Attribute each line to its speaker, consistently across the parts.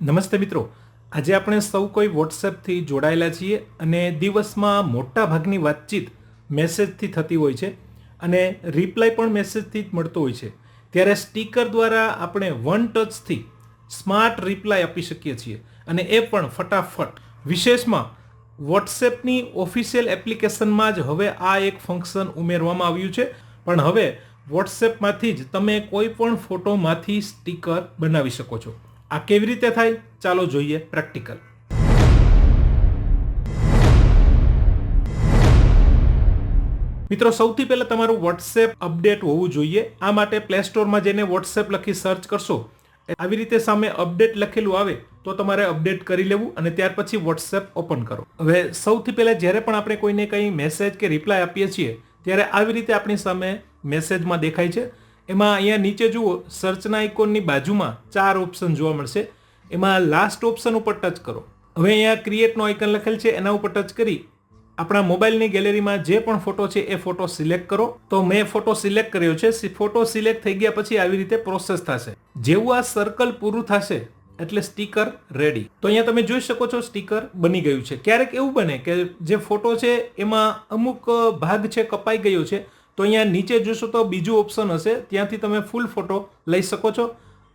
Speaker 1: નમસ્તે મિત્રો. આજે આપણે સૌ કોઈ વોટ્સએપથી જોડાયેલા છીએ અને દિવસમાં મોટા ભાગની વાતચીત મેસેજથી થતી હોય છે અને રિપ્લાય પણ મેસેજથી જ મળતો હોય છે. ત્યારે સ્ટીકર દ્વારા આપણે વન ટચથી સ્માર્ટ રિપ્લાય આપી શકીએ છીએ અને એ પણ ફટાફટ. વિશેષમાં વોટ્સએપની ઓફિશિયલ એપ્લિકેશનમાં જ હવે આ એક ફંક્શન ઉમેરવામાં આવ્યું છે. પણ હવે વોટ્સએપમાંથી જ તમે કોઈ પણ ફોટોમાંથી સ્ટીકર બનાવી શકો છો. આ કેવી રીતે થાય? ચાલો જોઈએ પ્રેક્ટિકલ. મિત્રો, સૌથી પહેલાં તમારું વોટ્સએપ અપડેટ હોવું જોઈએ. આ માટે પ્લે સ્ટોરમાં જઈને વોટ્સએપ લખી સર્ચ કરશો. આવી રીતે સામે અપડેટ લખેલું આવે તો તમારે અપડેટ કરી લેવું અને ત્યાર પછી વોટ્સએપ ઓપન કરો. હવે સૌથી પહેલાં જ્યારે પણ આપણે કોઈને કંઈ મેસેજ કે રિપ્લાય આપીએ છીએ, ત્યારે આવી રીતે આપણી સામે મેસેજમાં દેખાય છે. એમાં અહીંયા નીચે જુઓ સર્ચના આઇકોનની બાજુમાં ચાર ઓપ્શન જોવા મળશે. એમાં લાસ્ટ ઓપ્શન ઉપર ટચ કરો. હવે અહીંયા ક્રિએટનો આઇકન લખેલ છે, એના ઉપર ટચ કરી આપણા મોબાઈલની ગેલેરીમાં જે પણ ફોટો છે એ ફોટો સિલેક્ટ કરો. તો મેં ફોટો સિલેક્ટ કર્યો છે ફોટો સિલેક્ટ થઈ ગયા પછી આવી રીતે પ્રોસેસ થશે. જેવું આ સર્કલ પૂરું થશે, એટલે સ્ટીકર રેડી તો અહીંયા તમે જોઈ શકો છો સ્ટીકર બની ગયું છે. ક્યારેક એવું બને કે જે ફોટો છે એમાં અમુક ભાગ છે કપાઈ ગયો છે તો અહીંયા નીચે જોશો તો બીજું ઓપ્શન હશે. ત્યાંથી તમે ફૂલ ફોટો લઈ શકો છો.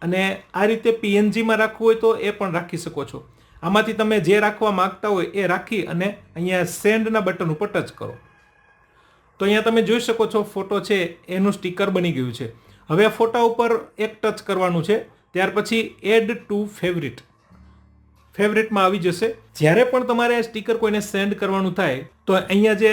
Speaker 1: અને આ રીતે પીએનજીમાં રાખવું હોય તો એ પણ રાખી શકો છો. આમાંથી તમે જે રાખવા માગતા હોય એ રાખી અને અહીંયા સેન્ડના બટન ઉપર ટચ કરો. તો અહીંયા તમે જોઈ શકો છો ફોટો છે, એનું સ્ટીકર બની ગયું છે. હવે ફોટા ઉપર એક ટચ કરવાનું છે. ત્યાર પછી એડ ટુ ફેવરિટ ફેવરિટમાં આવી જશે. જ્યારે પણ તમારે સ્ટીકર કોઈને સેન્ડ કરવાનું થાય, તો અહીંયા જે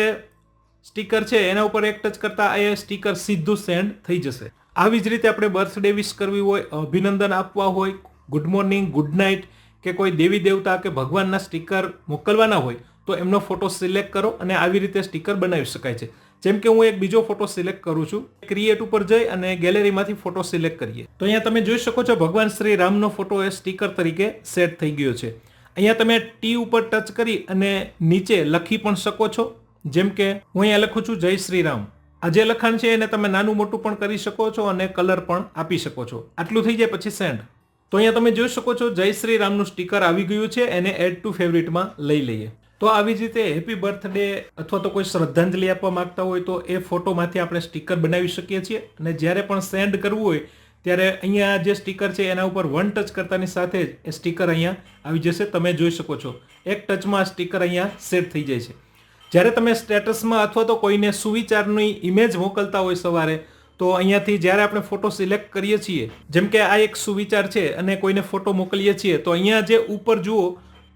Speaker 1: સ્ટીકર છે, એના ઉપર એક ટચ કરતા એ સ્ટીકર સીધું સેન્ડ થઈ જશે. આવી જ રીતે આપણે બર્થડે વિશ કરવી હોય, અભિનંદન આપવા હોય, ગુડ મોર્નિંગ, ગુડ નાઇટ કે કોઈ દેવી દેવતા કે ભગવાનના સ્ટીકર મોકલવાના હોય, તો એમનો ફોટો સિલેક્ટ કરો અને આવી રીતે સ્ટીકર બનાવી શકાય છે. જેમ કે હું એક બીજો ફોટો સિલેક્ટ કરું છું. ક્રિએટ ઉપર જઈ અને ગેલેરીમાંથી ફોટો સિલેક્ટ કરીએ. તો અહીંયા તમે જોઈ શકો છો, ભગવાન શ્રી રામનો ફોટો એ સ્ટીકર તરીકે સેટ થઈ ગયો છે. અહીંયા તમે ટી ઉપર ટચ કરી અને નીચે લખી પણ શકો છો. જેમ કે, હું અહીંયા લખું છું, જય શ્રી રામ આ જે લખાણ છે એને તમે નાનું મોટું પણ કરી શકો છો અને કલર પણ આપી શકો છો. આટલું થઈ જાય પછી સેન્ડ. તો અહીંયા તમે જોઈ શકો છો, જય શ્રી રામનું સ્ટીકર આવી ગયું છે, એને એડ ટુ ફેવરિટમાં લઈ લઈએ. તો આવી જ રીતે હેપી બર્થડે અથવા તો કોઈ શ્રદ્ધાંજલિ આપવા માંગતા હોય તો એ ફોટોમાંથી આપણે સ્ટીકર બનાવી શકીએ છીએ. અને જ્યારે પણ સેન્ડ કરવું હોય, ત્યારે અહીંયા જે સ્ટીકર છે એના ઉપર વન ટચ કરતાની સાથે જ એ સ્ટીકર અહીંયા આવી જશે. તમે જોઈ શકો છો, એક ટચમાં સ્ટીકર અહીંયા સેટ થઈ જાય છે. જ્યારે તમે સ્ટેટસમાં અથવા તો કોઈને સુવિચારની ઇમેજ મોકલતા હોય સવારે, તો અહીંયાથી જ્યારે આપણે ફોટો સિલેક્ટ કરીએ છીએ, જેમ કે આ એક સુવિચાર છે અને કોઈને ફોટો મોકલીએ છીએ, તો અહીંયા જે ઉપર જુઓ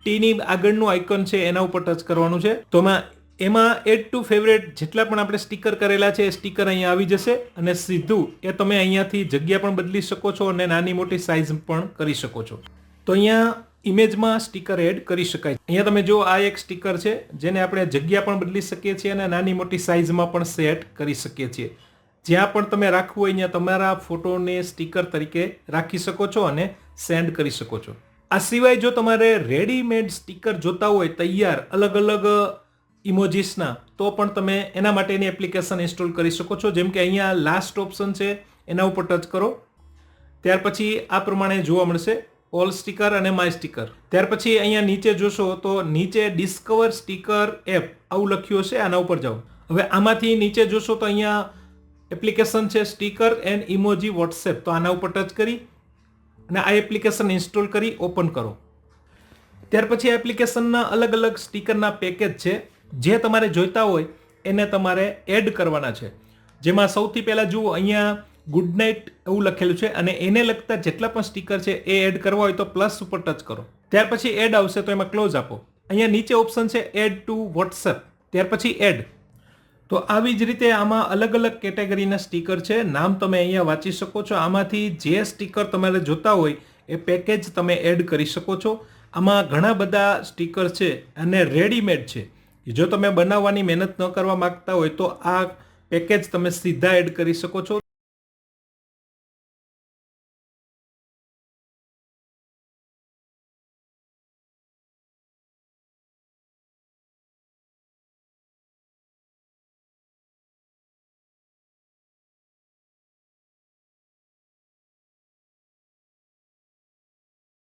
Speaker 1: ટીની આગળનું આઇકન છે, એના ઉપર ટચ કરવાનું છે. તો એમાં એડ ટુ ફેવરેટ જેટલા પણ આપણે સ્ટીકર કરેલા છે, એ સ્ટીકર અહીંયા આવી જશે અને સીધું એ તમે અહીંયાથી જગ્યા પણ બદલી શકો છો અને નાની મોટી સાઇઝ પણ કરી શકો છો. તો અહીંયા ઇમેજમાં સ્ટીકર એડ કરી શકાય. અહીંયા તમે જો આ એક સ્ટીકર છે, જેને આપણે જગ્યા પણ બદલી શકીએ છીએ અને નાની મોટી સાઇઝમાં પણ સેટ કરી શકીએ છીએ. જ્યાં પણ તમે રાખવું હોય ત્યાં તમારા ફોટોને સ્ટીકર તરીકે રાખી શકો છો અને સેન્ડ કરી શકો છો. આ સિવાય જો તમારે રેડીમેડ સ્ટીકર જોતા હોય, તૈયાર અલગ અલગ ઇમોજીસના, તો પણ તમે એના માટેની એપ્લિકેશન ઇન્સ્ટોલ કરી શકો છો. જેમ કે અહીંયા લાસ્ટ ઓપ્શન છે, એના ઉપર ટચ કરો. ત્યાર પછી આ પ્રમાણે જોવા મળશે. ઓલ સ્ટીકર અને માય સ્ટીકર ત્યાર પછી અહીંયા નીચે જોશો તો નીચે ડિસ્કવર સ્ટીકર એપ આવું લખ્યું હશે, આના ઉપર જાઓ. હવે આમાંથી નીચે જોશો તો અહીંયા એપ્લિકેશન છે સ્ટીકર એન્ડ ઇમોજી વોટ્સએપ તો આના ઉપર ટચ કરી અને આ એપ્લિકેશન ઇન્સ્ટોલ કરી ઓપન કરો. ત્યાર પછી એપ્લિકેશનના અલગ અલગ સ્ટીકરના પેકેજ છે. જે તમારે જોઈતા હોય એને તમારે એડ કરવાના છે. જેમાં સૌથી પહેલાં જુઓ, અહીંયા ગુડ નાઇટ એવું લખેલું છે અને એને લગતા જેટલા પણ સ્ટીકર છે એ એડ કરવા હોય તો પ્લસ ઉપર ટચ કરો. ત્યાર પછી એડ આવશે તો એમાં ક્લોઝ આપો. અહીંયા નીચે ઓપ્શન છે એડ ટુ વોટ્સએપ ત્યાર પછી એડ તો આવી જ રીતે આમાં અલગ અલગ કેટેગરીના સ્ટીકર છે. નામ તમે અહીંયા વાંચી શકો છો. આમાંથી જે સ્ટીકર તમારે જોતા હોય એ પેકેજ તમે એડ કરી શકો છો. આમાં ઘણા બધા સ્ટીકર છે અને રેડીમેડ છે. જો તમે બનાવવાની મહેનત ન કરવા માંગતા હોય તો આ પેકેજ તમે સીધા એડ કરી શકો છો.